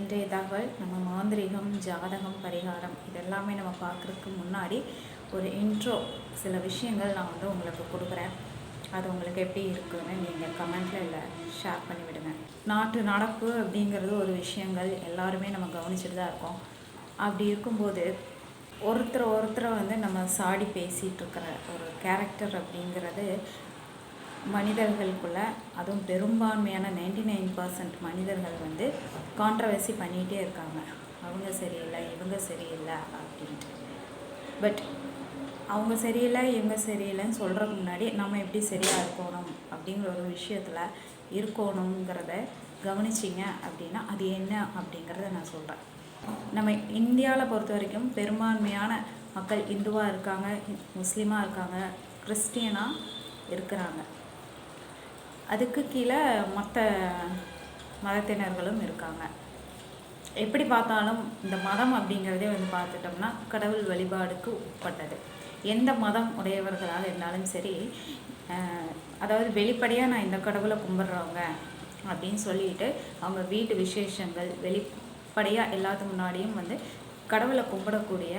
இன்றைய தகவல் நம்ம மாந்திரீகம் ஜாதகம் பரிகாரம் இதெல்லாமே நம்ம பார்க்குறதுக்கு முன்னாடி ஒரு இன்ட்ரோ சில விஷயங்கள் நான் வந்து உங்களுக்கு கொடுக்குறேன். அது உங்களுக்கு எப்படி இருக்குன்னு நீங்கள் கமெண்ட்டில் இல்லை ஷேர் பண்ணிவிடுங்க நாட்டு நடப்பு அப்படிங்கிறது ஒரு விஷயங்கள் எல்லாருமே நம்ம கவனிச்சுட்டு தான் இருக்கோம். அப்படி இருக்கும்போது ஒருத்தர் ஒருத்தரை வந்து நம்ம சாடி பேசிகிட்டு இருக்கிற ஒரு கேரக்டர் அப்படிங்கிறது மனிதர்களுக்குள்ள அதுவும் பெரும்பான்மையான 99% நைன் பர்சன்ட் மனிதர்கள் வந்து கான்ட்ரவர்சி பண்ணிகிட்டே இருக்காங்க. அவங்க சரியில்லை இவங்க சரியில்லை அப்படின்ட்டு பட் அவங்க சரியில்லை இவங்க சரியில்லைன்னு சொல்கிறதுக்கு முன்னாடி நம்ம எப்படி சரியாக இருக்கணும் அப்படிங்கிற ஒரு விஷயத்தில் இருக்கணுங்கிறத கவனிச்சிங்க அப்படின்னா அது என்ன அப்படிங்கிறத நான் சொல்கிறேன் நம்ம இந்தியாவில் பொறுத்த வரைக்கும் பெரும்பான்மையான மக்கள் இந்துவாக இருக்காங்க முஸ்லீமாக இருக்காங்க கிறிஸ்டியனாக இருக்கிறாங்க. அதுக்கு கீழே மற்ற மதத்தினர்களும் இருக்காங்க. எப்படி பார்த்தாலும் இந்த மதம் அப்படிங்கிறதே வந்து பார்த்துட்டோம்னா கடவுள் வழிபாடுக்கு உட்பட்டது. எந்த மதம் உடையவர்களாக இருந்தாலும் சரி அதாவது வெளிப்படையாக நான் இந்த கடவுளை கும்பிட்றவங்க அப்படின்னு சொல்லிட்டு அவங்க வீட்டு விசேஷங்கள் வெளிப்படையாக எல்லாத்து முன்னாடியும் வந்து கடவுளை கும்பிடக்கூடிய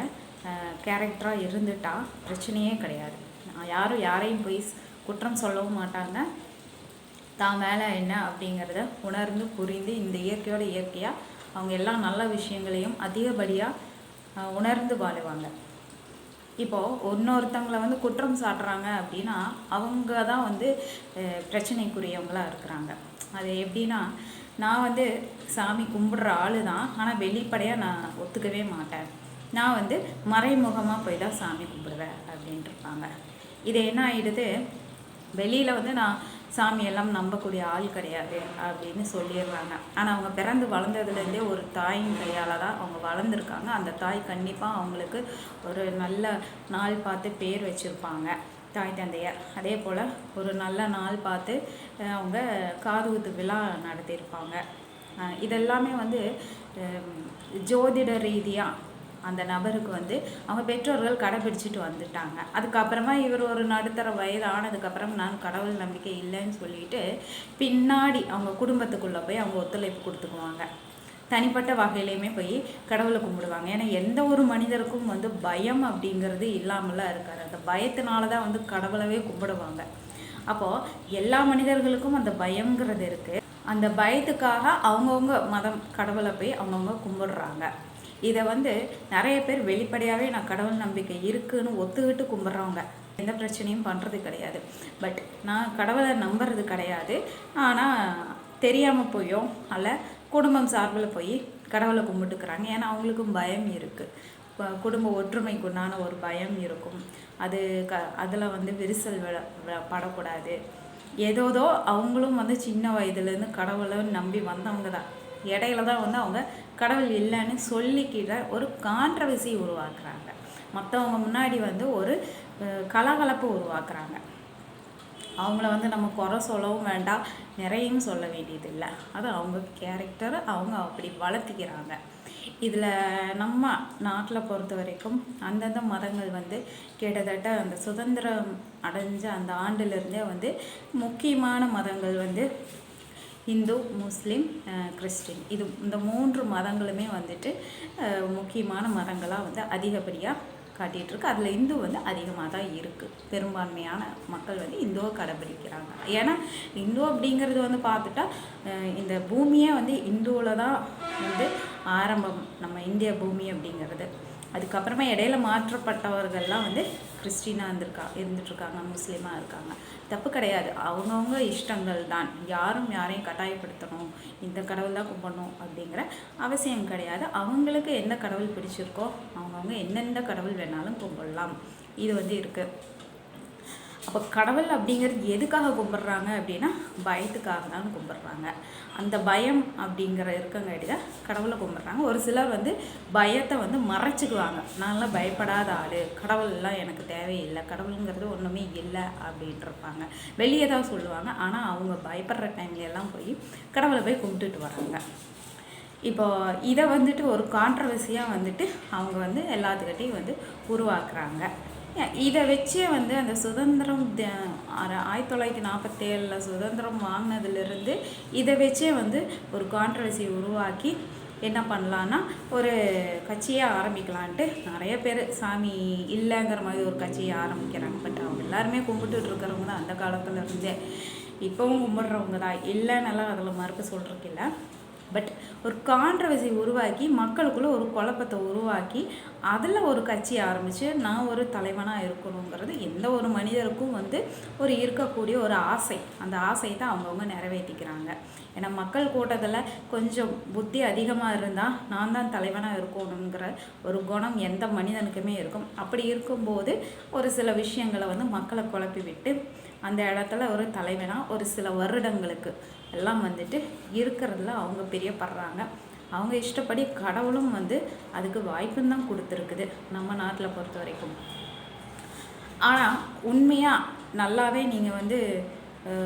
கேரக்டராக இருந்துட்டா பிரச்சனையே கிடையாது. யாரும் யாரையும் போய் குற்றம் சொல்லவும் மாட்டாங்க. தான் வேலை என்ன அப்படிங்கிறத உணர்ந்து புரிந்து இந்த இயற்கையோட இயற்கையாக அவங்க எல்லா நல்ல விஷயங்களையும் அதிகப்படியாக உணர்ந்து வாழுவாங்க. இப்போது இன்னொருத்தவங்களை வந்து குற்றம் சாட்டுறாங்க அப்படின்னா அவங்க தான் வந்து அஹ், பிரச்சனைக்குரியவங்களா இருக்கிறாங்க. அது எப்படின்னா நான் வந்து சாமி கும்பிடுற ஆளு தான் ஆனால் வெளிப்படையாக நான் ஒத்துக்கவே மாட்டேன். நான் வந்து மறைமுகமாக போய் தான் சாமி கும்பிடுவேன் அப்படின்ட்டு இருப்பாங்க. இது என்ன ஆயிடுது? வெளியில் வந்து நான் சாமியெல்லாம் நம்பக்கூடிய ஆள் கிடையாது அப்படின்னு சொல்லிடுறாங்க. ஆனால் அவங்க பிறந்து வளர்ந்ததுலேருந்தே ஒரு தாயின் கையால் தான் அவங்க வளர்ந்துருக்காங்க. அந்த தாய் கண்டிப்பாக அவங்களுக்கு ஒரு நல்ல நாள் பார்த்து பேர் வச்சுருப்பாங்க தாய் தந்தையார். அதே போல் ஒரு நல்ல நாள் பார்த்து அவங்க காதுகுத்து விழா நடத்தியிருப்பாங்க. இதெல்லாமே வந்து ஜோதிட ரீதியாக அந்த நபருக்கு வந்து அவங்க பெற்றோர்கள் கடைபிடிச்சிட்டு வந்துட்டாங்க. அதுக்கப்புறமா இவர் ஒரு நடுத்தர வயது ஆனதுக்கப்புறம் நான் கடவுள் நம்பிக்கை இல்லைன்னு சொல்லிட்டு பின்னாடி அவங்க குடும்பத்துக்குள்ளே போய் அவங்க ஒத்துழைப்பு கொடுத்துக்குவாங்க. தனிப்பட்ட வகையிலையுமே போய் கடவுளை கும்பிடுவாங்க. ஏன்னா எந்த ஒரு மனிதருக்கும் வந்து பயம் அப்படிங்கிறது இல்லாமலாம் இருக்காது அந்த பயத்தினால தான் வந்து கடவுளவே கும்பிடுவாங்க. அப்போது எல்லா மனிதர்களுக்கும் அந்த பயங்கிறது இருக்குது அந்த பயத்துக்காக அவங்கவுங்க மதம் கடவுளை போய் அவங்கவுங்க கும்பிடுறாங்க. இதை வந்து நிறைய பேர் வெளிப்படையாகவே நான் கடவுள் நம்பிக்கை இருக்குன்னு ஒத்துக்கிட்டு கும்பிட்றவங்க. எந்த பிரச்சனையும் பண்ணுறது கிடையாது. பட் நான் கடவுளை நம்புறது கிடையாது. ஆனால் தெரியாமல் போயும். அல்ல குடும்பம் சார்பில் போய் கடவுளை கும்பிட்டுக்கிறாங்க. ஏன்னா அவங்களுக்கும் பயம் இருக்குது இப்போ குடும்ப ஒற்றுமைக்கு உண்டான ஒரு பயம் இருக்கும். அது க அதில் வந்து விரிசல் விழ விழ- படக்கூடாது. ஏதோதோ அவங்களும் வந்து சின்ன வயதுலேருந்து கடவுளை நம்பி வந்தவங்க தான். இடையில தான் வந்து அவங்க கடவுள் இல்லைன்னு சொல்லிக்கிற ஒரு கான்ட்ரவர்சி உருவாக்குறாங்க. மற்றவங்க முன்னாடி வந்து ஒரு கலகலப்பு உருவாக்குறாங்க. அவங்கள வந்து நம்ம குறை சொல்லவும் வேண்டாம் நிறையும் சொல்ல வேண்டியதில்லை. அது அவங்க கேரக்டரை அவங்க அப்படி வளர்த்திக்கிறாங்க. இதில் நம்ம நாட்டில் பொறுத்த வரைக்கும் அந்தந்த மதங்கள் வந்து கிட்டத்தட்ட அந்த சுதந்திரம் அடைஞ்ச அந்த ஆண்டிலிருந்தே வந்து முக்கியமான மதங்கள் வந்து ஹிந்து முஸ்லீம் கிறிஸ்டின். இது இந்த மூன்று மதங்களுமே வந்துட்டு முக்கியமான மதங்களாக வந்து அதிகப்படியாக காட்டிகிட்ருக்கு அதில் இந்து வந்து அதிகமாக தான் இருக்குது பெரும்பான்மையான மக்கள் வந்து இந்துவை கடைபிடிக்கிறாங்க. ஏன்னா இந்து அப்படிங்கிறது வந்து பார்த்துட்டா இந்த பூமியே வந்து இந்துவில் தான் வந்து ஆரம்பம். நம்ம இந்திய பூமி அப்படிங்கிறது. அதுக்கப்புறமா இடையில மாற்றப்பட்டவர்கள்லாம் வந்து கிறிஸ்டினாக இருந்திருக்கா இருந்துட்டுருக்காங்க முஸ்லீமாக இருக்காங்க. தப்பு கிடையாது. அவங்கவுங்க இஷ்டங்கள் தான். யாரும் யாரையும் கட்டாயப்படுத்தணும். இந்த கடவுள் தான் கும்பிடணும் அப்படிங்கிற அவசியம் கிடையாது. அவங்களுக்கு எந்த கடவுள் பிடிச்சிருக்கோ அவங்கவுங்க எந்தெந்த கடவுள் வேணாலும் கும்பிடலாம். இது வந்து இருக்குது அப்போ கடவுள் அப்படிங்கிறது எதுக்காக கும்பிட்றாங்க அப்படின்னா பயத்துக்காக தான் கும்பிட்றாங்க. அந்த பயம் அப்படிங்கிற இருக்கங்காட்டி தான் கடவுளை கும்பிட்றாங்க. ஒரு சிலர் வந்து பயத்தை வந்து மறைச்சிக்குவாங்க. நான்லாம் பயப்படாத ஆள். கடவுள்லாம் எனக்கு தேவையில்லை. கடவுளுங்கிறது ஒன்றுமே இல்லை அப்படின்ட்டு இருப்பாங்க வெளியே தான் சொல்லுவாங்க. ஆனால் அவங்க பயப்படுற டைம்ல எல்லாம் போய் கடவுளை போய் கும்பிட்டுட்டு வராங்க. இப்போ இதை வந்துட்டு ஒரு கான்ட்ரவர்சியாக வந்துட்டு அவங்க வந்து எல்லாத்துக்கிட்டையும் வந்து உருவாக்குறாங்க. இதை வச்சே வந்து அந்த சுதந்திரம் த- ஆயிரத்தி தொள்ளாயிரத்தி நாற்பத்தேழில் சுதந்திரம் வாங்கினதுலேருந்து இதை வச்சே வந்து ஒரு கான்ட்ரவர்சி உருவாக்கி என்ன பண்ணலான்னா ஒரு கட்சியை ஆரம்பிக்கலான்ட்டு நிறைய பேர் சாமி இல்லைங்கிற மாதிரி ஒரு கட்சியை ஆரம்பிக்கிறாங்க. பட் அவங்க எல்லாருமே கும்பிட்டுட்டு இருக்கிறவங்க தான் அந்த காலத்துல இருந்தே. இப்போவும் கும்பிட்றவங்க தான். இல்லைன்னெல்லாம் அதில் மறுப்பு சொல்கிறதுக்கு இல்லை. பட் ஒரு கான்ட்ரவர்சி உருவாக்கி மக்களுக்குள்ளே ஒரு குழப்பத்தை உருவாக்கி அதில் ஒரு கட்சி ஆரம்பித்து நான் ஒரு தலைவனாக இருக்கணுங்கிறது எந்த ஒரு மனிதருக்கும் வந்து ஒரு இருக்கக்கூடிய ஒரு ஆசை. அந்த ஆசையை தான் அவங்கவுங்க நிறைவேற்றிக்கிறாங்க. ஏன்னா மக்கள் கூட்டத்தில் கொஞ்சம் புத்தி அதிகமாக இருந்தால் நான் தான் தலைவனாக இருக்கணுங்கிற ஒரு குணம் எந்த மனிதனுக்குமே இருக்கும். அப்படி இருக்கும்போது ஒரு சில விஷயங்களை வந்து மக்களை குழப்பி விட்டு அந்த இடத்துல ஒரு தலைவனாக ஒரு சில வருடங்களுக்கு எல்லாம் வந்துட்டு இருக்கிறதுல அவங்க பிரியப்படுறாங்க. அவங்க இஷ்டப்படி கடவுளும் வந்து அதுக்கு வாய்ப்பும் தான் கொடுத்துருக்குது நம்ம நாட்டில் பொறுத்த வரைக்கும். ஆனால் உண்மையாக நல்லாவே நீங்கள் வந்து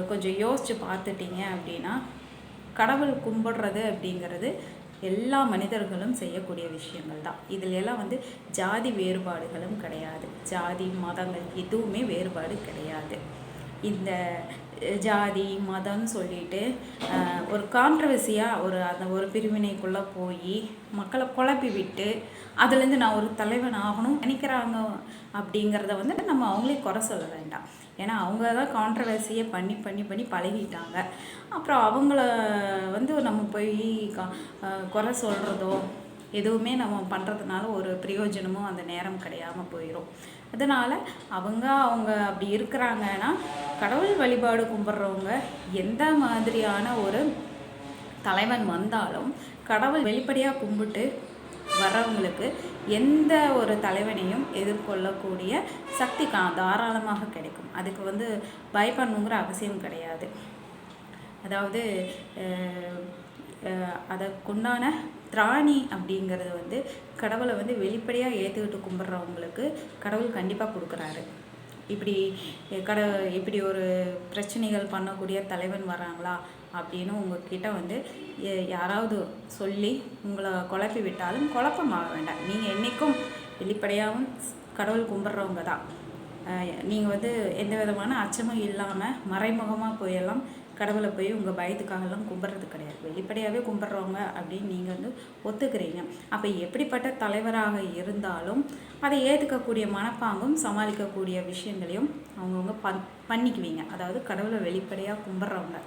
கொஞ்சம் யோசித்து பார்த்துட்டீங்க அப்படின்னா கடவுள் கும்பிடுறது அப்படிங்கிறது எல்லா மனிதர்களும் செய்யக்கூடிய விஷயங்கள் தான். இதில் எல்லாம் வந்து ஜாதி வேறுபாடுகளும் கிடையாது. ஜாதி மதங்கள் எதுவுமே வேறுபாடு கிடையாது. இந்த ஜாதி மதம்னு சொல்லிட்டு ஒரு கான்ட்ரவர்சியாக ஒரு அந்த ஒரு பிரிவினைக்குள்ளே போய் மக்களை குழப்பி விட்டு அதுலேருந்து நான் ஒரு தலைவன் ஆகணும் நினைக்கிறாங்க அப்படிங்கிறத வந்து நம்ம அவங்களே குறை சொல்ல வேண்டாம். ஏன்னா அவங்க தான் கான்ட்ரவர்சியை பண்ணி பண்ணி பண்ணி பழகிட்டாங்க. அப்புறம் அவங்கள வந்து நம்ம போய் கா- குறை சொல்கிறதோ எதுவுமே நம்ம பண்ணுறதுனால ஒரு பிரயோஜனமும் அந்த நேரம் கிடையாமல் போயிடும் அதனால் அவங்க அவங்க அப்படி இருக்கிறாங்கன்னா கடவுள் வழிபாடு கும்பிட்றவங்க எந்த மாதிரியான ஒரு தலைவன் வந்தாலும் கடவுள் வெளிப்படையாக கும்பிட்டு வர்றவங்களுக்கு எந்த ஒரு தலைவனையும் எதிர்கொள்ளக்கூடிய சக்தி கா தாராளமாக கிடைக்கும். அதுக்கு வந்து பயப்படணுங்கிற அவசியம் கிடையாது. அதாவது அதற்குண்டான திராணி அப்படிங்கிறது வந்து கடவுளை வந்து வெளிப்படையாக ஏற்றுக்கிட்டு கும்பிட்றவங்களுக்கு கடவுள் கண்டிப்பாக கொடுக்குறாரு. இப்படி கட இப்படி ஒரு பிரச்சனைகள் பண்ணக்கூடிய தலைவன் வராங்களா அப்படின்னு உங்ககிட்ட வந்து யாராவது சொல்லி உங்களை குழப்பி விட்டாலும் குழப்பமாக வேண்டாம். நீங்கள் என்றைக்கும் வெளிப்படையாகவும் கடவுள் கும்பிட்றவங்க தான். நீங்கள் வந்து எந்த விதமான அச்சமும் இல்லாமல் மறைமுகமாக போயெல்லாம் கடவுளை போய் உங்கள் பயத்துக்காகலாம் கும்பிட்றது கிடையாது. வெளிப்படையாகவே கும்பிட்றவங்க அப்படின்னு நீங்கள் வந்து ஒத்துக்கிறீங்க. அப்போ எப்படிப்பட்ட தலைவராக இருந்தாலும் அதை ஏற்றுக்கக்கூடிய மனப்பாங்கும் சமாளிக்கக்கூடிய விஷயங்களையும் அவங்கவுங்க பண் பண்ணிக்குவீங்க. அதாவது கடவுளை வெளிப்படையாக கும்பிட்றவங்க.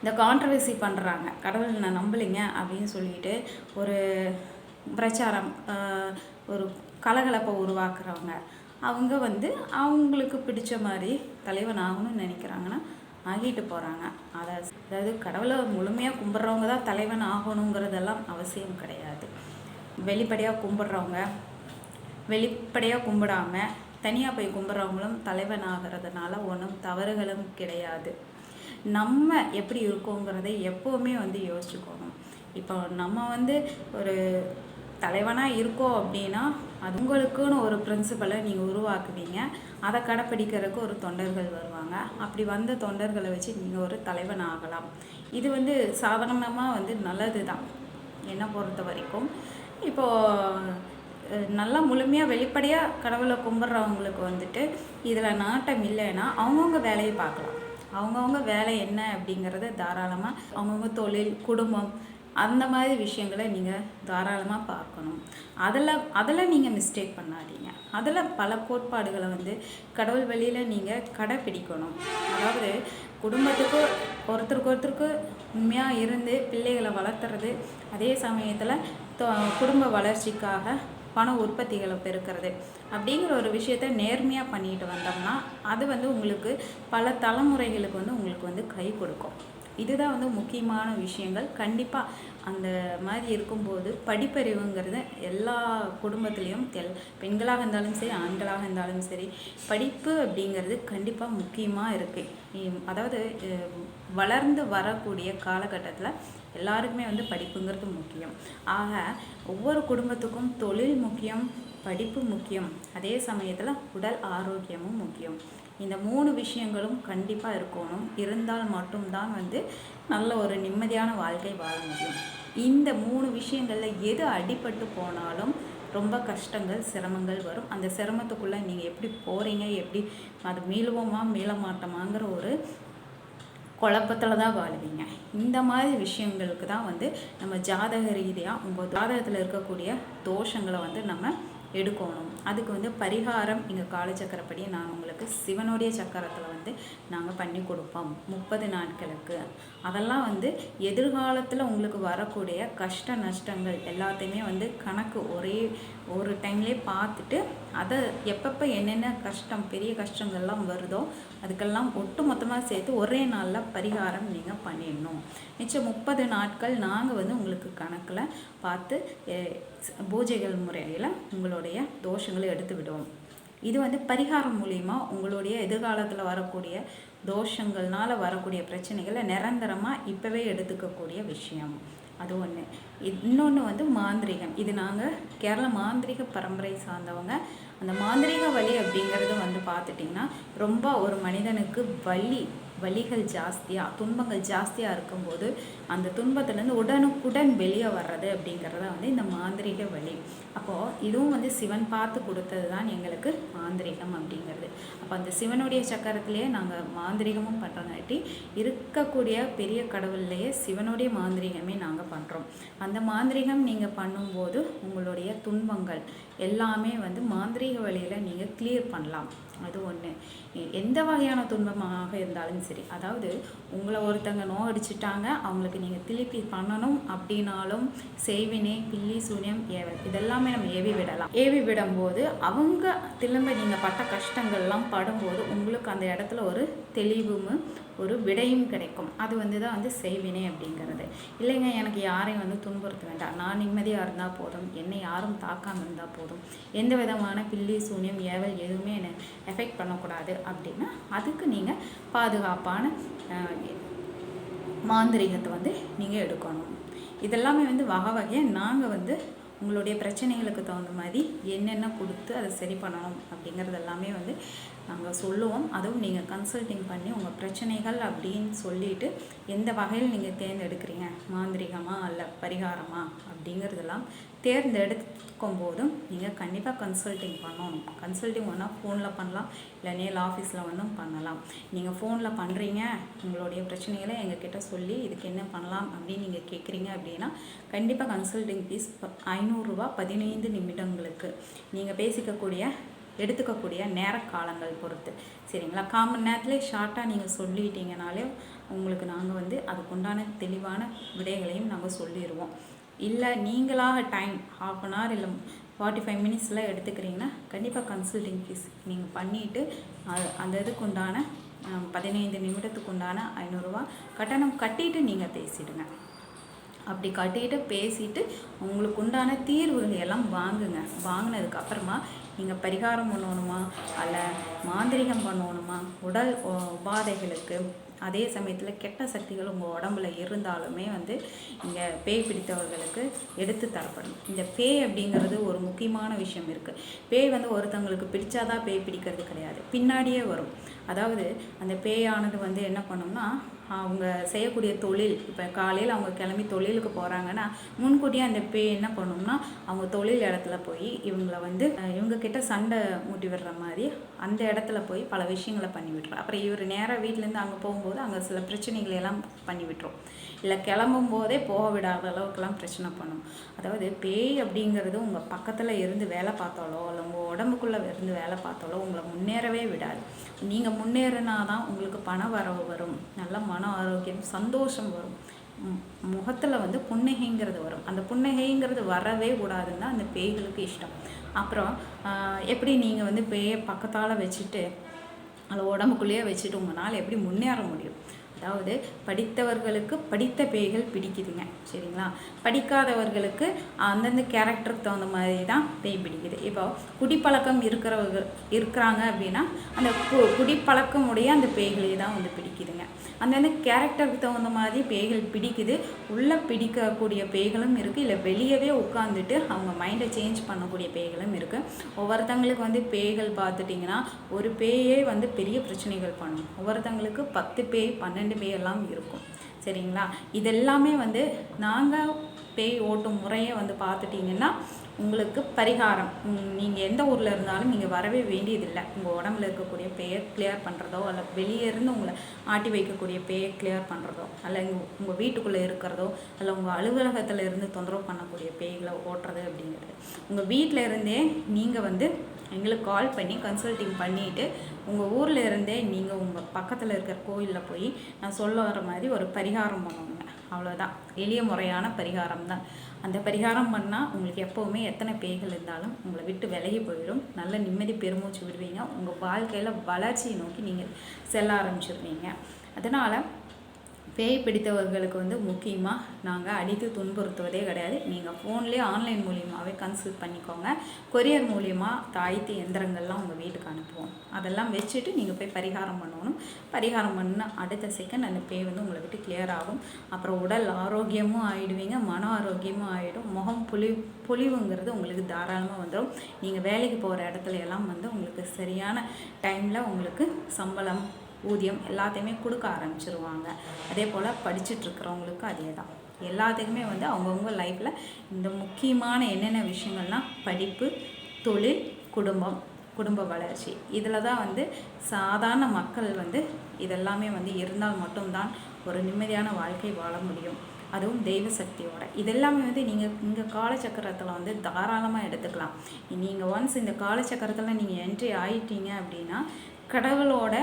இந்த கான்ட்ரவர்சி பண்ணுறாங்க கடவுள் நான் நம்பலைங்க அப்படின்னு சொல்லிட்டு ஒரு பிரச்சாரம் ஆஹ், ஒரு கலகலப்பை உருவாக்குறவங்க. அவங்க வந்து அவங்களுக்கு பிடிச்ச மாதிரி தலைவன் ஆகணும்னு நினைக்கிறாங்கன்னா ஆகிட்டு போகிறாங்க அதை அதாவது கடவுளை முழுமையாக கும்பிட்றவங்க தான் தலைவன் ஆகணுங்கிறதெல்லாம் அவசியம் கிடையாது. வெளிப்படையாக கும்பிட்றவங்க வெளிப்படையாக கும்பிடாம தனியாக போய் கும்பிட்றவங்களும் தலைவன் ஆகிறதுனால ஒன்றும் தவறுகளும் கிடையாது. நம்ம எப்படி இருக்கோங்கிறதை எப்போவுமே வந்து யோசிச்சுக்கணும். இப்போ நம்ம வந்து ஒரு தலைவனாக இருக்கோம் அப்படின்னா அது உங்களுக்குன்னு ஒரு பிரின்சிபலை நீங்கள் உருவாக்குவீங்க. அதை கடைப்பிடிக்கிறதுக்கு ஒரு தொண்டர்கள் வருவாங்க. அப்படி வந்த தொண்டர்களை வச்சு நீங்கள் ஒரு தலைவன் ஆகலாம். இது வந்து சாதாரணமாக வந்து நல்லது தான் என்னை பொறுத்த வரைக்கும். இப்போது நல்லா முழுமையாக வெளிப்படையாக கடவுளை கும்பிட்றவங்களுக்கு வந்துட்டு இதில் நாட்டம் இல்லைன்னா அவங்கவுங்க வேலையை பார்க்கலாம். அவங்கவுங்க வேலை என்ன அப்படிங்கிறத தாராளமாக அவங்கவுங்க தொழில் குடும்பம் அந்த மாதிரி விஷயங்களை நீங்கள் தாராளமாக பார்க்கணும். அதில் அதில் நீங்கள் மிஸ்டேக் பண்ணாதீங்க. அதில் பல கோட்பாடுகளை வந்து கடவுள் வழியில் நீங்கள் கடைப்பிடிக்கணும் அதாவது குடும்பத்துக்கு ஒருத்தருக்கு ஒருத்தருக்கு உண்மையாக இருந்து பிள்ளைகளை வளர்த்துறது அதே சமயத்தில் குடும்ப வளர்ச்சிக்காக பண உற்பத்திகளை பெருக்கிறது. அப்படிங்கிற ஒரு விஷயத்த நேர்மையாக பண்ணிட்டு வந்தோம்னா அது வந்து உங்களுக்கு பல தலைமுறைகளுக்கு வந்து உங்களுக்கு வந்து கை கொடுக்கும். இதுதான் வந்து முக்கியமான விஷயங்கள். கண்டிப்பாக அந்த மாதிரி இருக்கும்போது படிப்பறிவுங்கிறது எல்லா குடும்பத்துலேயும் எல் பெண்களாக இருந்தாலும் சரி ஆண்களாக இருந்தாலும் சரி படிப்பு அப்படிங்கிறது கண்டிப்பாக முக்கியமாக இருக்குது அதாவது வளர்ந்து வரக்கூடிய காலகட்டத்தில் எல்லாருக்குமே வந்து படிப்புங்கிறது முக்கியம். ஆக ஒவ்வொரு குடும்பத்துக்கும் தொழில் முக்கியம் படிப்பு முக்கியம். அதே சமயத்தில் உடல் ஆரோக்கியமும் முக்கியம். இந்த மூணு விஷயங்களும் கண்டிப்பாக இருக்கணும். இருந்தால் மட்டும்தான் வந்து நல்ல ஒரு நிம்மதியான வாழ்க்கை வாழ முடியும். இந்த மூணு விஷயங்களில் எது அடிபட்டு போனாலும் ரொம்ப கஷ்டங்கள் சிரமங்கள் வரும். அந்த சிரமத்துக்குள்ளே நீங்கள் எப்படி போகிறீங்க எப்படி அது மீளுவோமா மீள மாட்டோமாங்கிற ஒரு குழப்பத்தில் தான் வாழ்வீங்க. இந்த மாதிரி விஷயங்களுக்கு தான் வந்து நம்ம ஜாதக ரீதியாக உங்கள் ஜாதகத்தில் இருக்கக்கூடிய தோஷங்களை வந்து நம்ம எடுக்கணும். அதுக்கு வந்து பரிகாரம் இங்கே காலச்சக்கரப்படி நான் உங்களுக்கு சிவனுடைய சக்கரத்தில் வந்து நாங்கள் பண்ணி கொடுப்போம். முப்பது நாட்களுக்கு. அதெல்லாம் வந்து எதிர்காலத்தில் உங்களுக்கு வரக்கூடிய கஷ்ட நஷ்டங்கள் எல்லாத்தையுமே வந்து கணக்கு ஒரே ஒரு டைம்லேயே பார்த்துட்டு அதை எப்பப்போ என்னென்ன கஷ்டம் பெரிய கஷ்டங்கள்லாம் வருதோ அதுக்கெல்லாம் ஒட்டு மொத்தமாக சேர்த்து ஒரே நாளில் பரிகாரம் நீங்கள் பண்ணிடணும். மிச்சம் முப்பது நாட்கள் நாங்கள் வந்து உங்களுக்கு கணக்கில் பார்த்து பூஜைகள் முறையில் உங்களுடைய தோஷங்களை எடுத்து விடுவோம். இது வந்து பரிகாரம் மூலிமா உங்களுடைய எதிர்காலத்தில் வரக்கூடிய தோஷங்கள்னால வரக்கூடிய பிரச்சனைகளை நிரந்தரமாக இப்போவே எடுத்துக்கக்கூடிய விஷயம். அது ஒன்று இன்னொன்று வந்து மாந்திரிகம். இது நாங்கள் கேரள மாந்திரிக பரம்பரை சார்ந்தவங்க. அந்த மாந்திரிக வலி அப்படிங்கிறது வந்து பார்த்துட்டிங்கன்னா ரொம்ப ஒரு மனிதனுக்கு வலி வலிகள் ஜாஸ்தியாக துன்பங்கள் ஜாஸ்தியாக இருக்கும்போது அந்த துன்பத்துலேருந்து உடனுக்குடன் வெளியே வர்றது அப்படிங்கிறத வந்து இந்த மாந்திரீக வழி அப்போது இதுவும் வந்து சிவன் பார்த்து கொடுத்தது தான் எங்களுக்கு மாந்திரீகம் அப்படிங்கிறது. அப்போ அந்த சிவனுடைய சக்கரத்திலேயே நாங்கள் மாந்திரீகமும் பண்ணுறங்காட்டி இருக்கக்கூடிய பெரிய கடவுள்லேயே சிவனுடைய மாந்திரீகமே நாங்கள் பண்ணுறோம் அந்த மாந்திரீகம் நீங்கள் பண்ணும்போது உங்களுடைய துன்பங்கள் எல்லாமே வந்து மாந்திரீக வழியில் நீங்கள் கிளியர் பண்ணலாம். அது ஒன்று எந்த வகையான துன்பமாக இருந்தாலும் சரி அதாவது உங்களை ஒருத்தங்க நோயடிச்சிட்டாங்க அவங்களுக்கு நீங்கள் திருப்பி பண்ணணும் அப்படின்னாலும் செய்வினை பில்லி சூன்யம் ஏவல் இதெல்லாமே நம்ம ஏவி விடலாம். ஏவி விடும்போது அவங்க திரும்ப நீங்கள் பட்ட கஷ்டங்கள்லாம் படும்போது உங்களுக்கு அந்த இடத்துல ஒரு தெளிவும் ஒரு விடையும் கிடைக்கும். அது வந்து தான் வந்து செய்வினை அப்படிங்கிறது. இல்லைங்க எனக்கு யாரையும் வந்து துன்புறுத்த வேண்டாம். நான் நிம்மதியாக இருந்தால் போதும். என்னை யாரும் தாக்காமல் இருந்தால் போதும். எந்த விதமான பில்லி சூன்யம் ஏவல் எதுவுமே என்னை எஃபெக்ட் பண்ணக்கூடாது அப்படின்னா அதுக்கு நீங்கள் பாதுகாப்பான மாந்திரிகத்தை மாந்திரீகத்தை வந்து நீங்கள் எடுக்கணும். இதெல்லாமே வந்து வகை வகையாக நாங்கள் வந்து உங்களுடைய பிரச்சனைகளுக்கு தகுந்த மாதிரி என்னென்ன கொடுத்து அதை சரி பண்ணணும் அப்படிங்கிறது எல்லாமே வந்து நாங்கள் சொல்லுவோம். அதுவும் நீங்கள் கன்சல்டிங் பண்ணி உங்கள் பிரச்சனைகள் அப்படின்னு சொல்லிட்டு எந்த வகையில் நீங்கள் தேர்ந்தெடுக்கிறீங்க? மாந்திரிகமாக அல்ல பரிகாரமா அப்படிங்கிறதெல்லாம் தேர்ந்தெடுக்கும் போதும் நீங்கள் கண்டிப்பாக கன்சல்டிங் பண்ணணும். கன்சல்டிங் வேணால் ஃபோனில் பண்ணலாம். இல்லை நேரில் ஆஃபீஸில் வந்தும் பண்ணலாம். நீங்கள் ஃபோனில் பண்ணுறீங்க உங்களுடைய பிரச்சனைகளை எங்ககிட்ட சொல்லி இதுக்கு என்ன பண்ணலாம் அப்படின்னு நீங்கள் கேட்குறீங்க அப்படின்னா கண்டிப்பாக கன்சல்டிங் ஃபீஸ் ஐநூறுரூவா பதினைந்து நிமிடங்களுக்கு நீங்கள் பேசிக்கக்கூடிய எடுத்துக்கக்கூடிய நேர காலங்கள் பொறுத்து. சரிங்களா? காமன் நேரத்தில் ஷார்ட்டாக நீங்கள் சொல்லிட்டீங்கனாலே உங்களுக்கு நாங்கள் வந்து அதுக்குண்டான தெளிவான விடைகளையும் நாங்கள் சொல்லிடுவோம் இல்லை நீங்களாக டைம் ஹாஃப் அன் ஹவர் இல்லை ஃபார்ட்டி ஃபைவ் மினிட்ஸில் எடுத்துக்கிறீங்கன்னா கண்டிப்பாக கன்சல்டிங் ஃபீஸ் நீங்கள் பண்ணிவிட்டு அது அந்த இதுக்கு உண்டான பதினைந்து நிமிடத்துக்கு உண்டான ஐநூறுரூவா கட்டணம் கட்டிட்டு நீங்கள் பேசிடுங்க. அப்படி கட்டிட்டு பேசிட்டு உங்களுக்கு உண்டான தீர்வுகள் எல்லாம் வாங்குங்க. வாங்கினதுக்கு அப்புறமா நீங்கள் பரிகாரம் பண்ணணுமா? அல்ல மாந்திரிகம் பண்ணணுமா? உடல் உபாதைகளுக்கு அதே சமயத்தில் கெட்ட சக்திகள் உங்கள் உடம்புல இருந்தாலுமே வந்து இங்கே பேய் பிடித்தவர்களுக்கு எடுத்து தரப்படும் இந்த பேய் அப்படிங்கிறது ஒரு முக்கியமான விஷயம் இருக்குது பேய் வந்து ஒருத்தவங்களுக்கு பிடிச்சாதான் பேய் பிடிக்கிறது கிடையாது. பின்னாடியே வரும். அதாவது அந்த பேயானது வந்து என்ன பண்ணும்னா அவங்க செய்யக்கூடிய தொழில் இப்போ காலையில் அவங்க கிளம்பி தொழிலுக்கு போகிறாங்கன்னா முன்கூட்டியே அந்த பேய் என்ன பண்ணும்னா அவங்க தொழில் இடத்துல போய் இவங்கள வந்து இவங்கக்கிட்ட சண்டை மூட்டி விடுற மாதிரி அந்த இடத்துல போய் பல விஷயங்களை பண்ணி விட்டுரும். அப்புறம் இவர் நேராக வீட்டிலேருந்து அங்கே போகும்போது அங்கே சில பிரச்சனைகளை எல்லாம் பண்ணி விட்டுரும். இல்லை கிளம்பும் போதே போக விடாத அளவுக்குலாம் பிரச்சனை பண்ணும். அதாவது பேய் அப்படிங்கிறது உங்கள் பக்கத்தில் இருந்து வேலை பார்த்தாலோ இல்லை உங்கள் உடம்புக்குள்ளே இருந்து வேலை பார்த்தாலோ உங்களை முன்னேறவே விடாது. நீங்கள் முன்னேறினா தான் உங்களுக்கு பண வரவு வரும். நல்ல மன ஆரோக்கியம் சந்தோஷம் வரும். முகத்தில் வந்து புன்னகைங்கிறது வரும். அந்த புன்னகைங்கிறது வரவே கூடாதுன்னா அந்த பேய்களுக்கு இஷ்டம். அப்புறம் எப்படி நீங்கள் வந்து பேயை பக்கத்தால் வச்சுட்டு அதை உடம்புக்குள்ளேயே வச்சுட்டு உங்களால் எப்படி முன்னேற முடியும்? அதாவது படித்தவர்களுக்கு படித்த பேய்கள் பிடிக்குதுங்க. சரிங்களா? படிக்காதவர்களுக்கு அந்தந்த கேரக்டருக்கு தகுந்த மாதிரி தான் பேய் பிடிக்குது. இப்போ குடிப்பழக்கம் இருக்கிறவங்க இருக்கிறாங்க அப்படின்னா அந்த கு அந்த பேய்களே தான் வந்து பிடிக்குதுங்க. அந்தந்த கேரக்டருக்கு தகுந்த மாதிரி பேய்கள் பிடிக்குது. உள்ளே பிடிக்கக்கூடிய பேய்களும் இருக்குது இல்லை வெளியவே உட்காந்துட்டு அவங்க மைண்டை சேஞ்ச் பண்ணக்கூடிய பேய்களும் இருக்குது ஒவ்வொருத்தங்களுக்கு வந்து பேய்கள் பார்த்துட்டிங்கன்னா ஒரு பேயே வந்து பெரிய பிரச்சனைகள் பண்ணும். ஒவ்வொருத்தங்களுக்கு பத்து பேய் பன்னெண்டு பேய் எல்லாம் இருக்கும். சரிங்களா? இதெல்லாமே வந்து நாங்கள் பேய் ஓட்டும் முறையை வந்து பார்த்துட்டிங்கன்னா உங்களுக்கு பரிகாரம். நீங்கள் எந்த ஊரில் இருந்தாலும் நீங்கள் வரவே வேண்டியதில்லை. உங்கள் உடம்புல இருக்கக்கூடிய பேயை கிளியர் பண்ணுறதோ அல்ல வெளியே இருந்து உங்களை ஆட்டி வைக்கக்கூடிய பேயை கிளியர் பண்ணுறதோ அல்ல உங்கள் வீட்டுக்குள்ளே இருக்கிறதோ அல்ல உங்கள் அலுவலகத்தில் இருந்து தொந்தரவு பண்ணக்கூடிய பேய்களை ஓட்டுறது அப்படிங்கிறது. உங்கள் வீட்டில் இருந்தே நீங்கள் வந்து எங்களுக்கு கால் பண்ணி கன்சல்டிங் பண்ணிவிட்டு உங்கள் ஊரில் இருந்தே நீங்கள் உங்கள் பக்கத்தில் இருக்கிற கோயிலில் போய் நான் சொல்ல வர மாதிரி ஒரு பரிகாரம் பண்ணணும். அவ்வளோதான் எளிய முறையான பரிகாரம் தான் அந்த பரிகாரம் பண்ணால் உங்களுக்கு எப்போவுமே எத்தனை பேய்கள் இருந்தாலும் உங்களை விட்டு விலகி போயிடும் நல்ல நிம்மதி பெருமூச்சு விடுவீங்க. உங்கள் வாழ்க்கையில் வளர்ச்சியை நோக்கி நீங்கள் செல்ல ஆரம்பிச்சிருவீங்க. அதனால் பேய் பிடித்தவர்களுக்கு வந்து முக்கியமாக நாங்கள் அடித்து துன்புறுத்துவதே கிடையாது. நீங்கள் ஃபோன்லேயே ஆன்லைன் மூலியமாகவே கன்சல்ட் பண்ணிக்கோங்க. கொரியர் மூலியமாக தாய்த்து எந்திரங்கள்லாம் உங்கள் வீட்டுக்கு அனுப்புவோம். அதெல்லாம் வச்சுட்டு நீங்கள் போய் பரிகாரம் பண்ணணும். பரிகாரம் பண்ண அடுத்த செகண்ட் அந்த பேய் வந்து உங்களை விட்டு கிளியர் ஆகும். அப்புறம் உடல் ஆரோக்கியமும் ஆகிடுவீங்க மன ஆரோக்கியமும் ஆகிடும் முகம் புலி பொலிவுங்கிறது உங்களுக்கு தாராளமாக வந்துடும் நீங்கள் வேலைக்கு போகிற இடத்துல எல்லாம் வந்து உங்களுக்கு சரியான டைமில் உங்களுக்கு சம்பளம் ஊதியம் எல்லாத்தையுமே கொடுக்க ஆரம்பிச்சிருவாங்க. அதே போல் படிச்சுட்ருக்கிறவங்களுக்கும் அதே தான். எல்லாத்துக்குமே வந்து அவங்கவுங்க லைஃப்பில் இந்த முக்கியமான என்னென்ன விஷயங்கள்னால் படிப்பு தொழில் குடும்பம் குடும்ப வளர்ச்சி. இதில் தான் வந்து சாதாரண மக்கள் வந்து இதெல்லாமே வந்து இருந்தால் மட்டும்தான் ஒரு நிம்மதியான வாழ்க்கை வாழ முடியும். அதுவும் தெய்வ சக்தியோட. இதெல்லாமே வந்து நீங்கள் இந்த காலச்சக்கரத்தில் வந்து தாராளமாக எடுத்துக்கலாம். நீங்கள் ஒன்ஸ் இந்த காலச்சக்கரத்தில் நீங்கள் என்ட்ரி ஆயிட்டீங்க அப்படின்னா கடவுளோட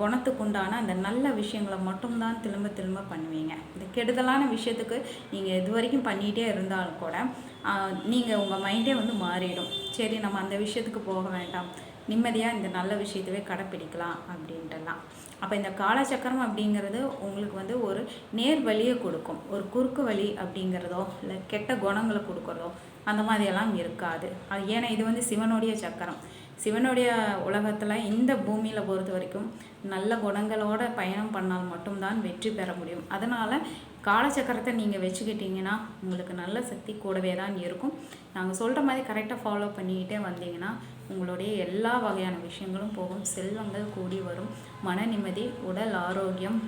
குணத்துக்கு உண்டான அந்த நல்ல விஷயங்களை மட்டும்தான் திரும்ப திரும்ப பண்ணுவீங்க. இந்த கெடுதலான விஷயத்துக்கு நீங்கள் இது வரைக்கும் பண்ணிகிட்டே இருந்தாலும் கூட நீங்கள் உங்கள் மைண்டே வந்து மாறிடும். சரி நம்ம அந்த விஷயத்துக்கு போக வேண்டாம். நிம்மதியாக இந்த நல்ல விஷயத்தவே கடைப்பிடிக்கலாம் அப்படின்ட்டுலாம். அப்போ இந்த காலச்சக்கரம் அப்படிங்கிறது உங்களுக்கு வந்து ஒரு நேர் வழியை கொடுக்கும். ஒரு குறுக்கு வழி அப்படிங்கிறதோ இல்லை கெட்ட குணங்களை கொடுக்குறதோ அந்த மாதிரியெல்லாம் இருக்காது. அது ஏன்னா இது வந்து சிவனுடைய சக்கரம். சிவனுடைய உலகத்தில் இந்த பூமியில் பொறுத்த வரைக்கும் நல்ல குணங்களோட பயணம் பண்ணால் மட்டும்தான் வெற்றி பெற முடியும். அதனால் காலச்சக்கரத்தை நீங்கள் வச்சுக்கிட்டிங்கன்னா உங்களுக்கு நல்ல சக்தி கூடவே தான் இருக்கும். நாங்கள் சொல்கிற மாதிரி கரெக்டாக ஃபாலோ பண்ணிக்கிட்டே வந்தீங்கன்னா உங்களுடைய எல்லா வகையான விஷயங்களும் போகும். செல்வங்கள் கூடி வரும். மன நிம்மதி உடல் ஆரோக்கியம்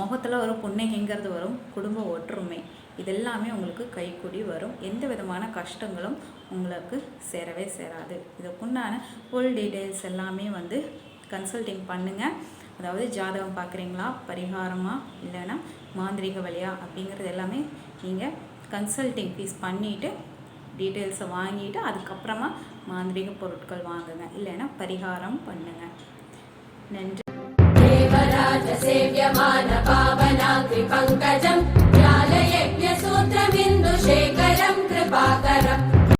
முகத்தில் ஒரு புன்னகைங்கிறது வரும். குடும்ப ஒற்றுமை. இதெல்லாமே உங்களுக்கு கைக்குடி வரும். எந்த விதமான கஷ்டங்களும் உங்களுக்கு சேரவே சேராது. இதுக்குண்டான ஃபுல் டீட்டெயில்ஸ் எல்லாமே வந்து கன்சல்டிங் பண்ணுங்கள் அதாவது ஜாதகம் பார்க்குறீங்களா? பரிகாரமாக இல்லைன்னா மாந்திரிக வழியா? அப்படிங்கிறது எல்லாமே நீங்கள் கன்சல்டிங் ஃபீஸ் பண்ணிவிட்டு டீட்டெயில்ஸை வாங்கிட்டு அதுக்கப்புறமா மாந்திரிக பொருட்கள் வாங்குங்க. இல்லைன்னா பரிகாரம் பண்ணுங்க. நன்றி. தேவராஜ சேவியமான பாவனா பங்கஜம்.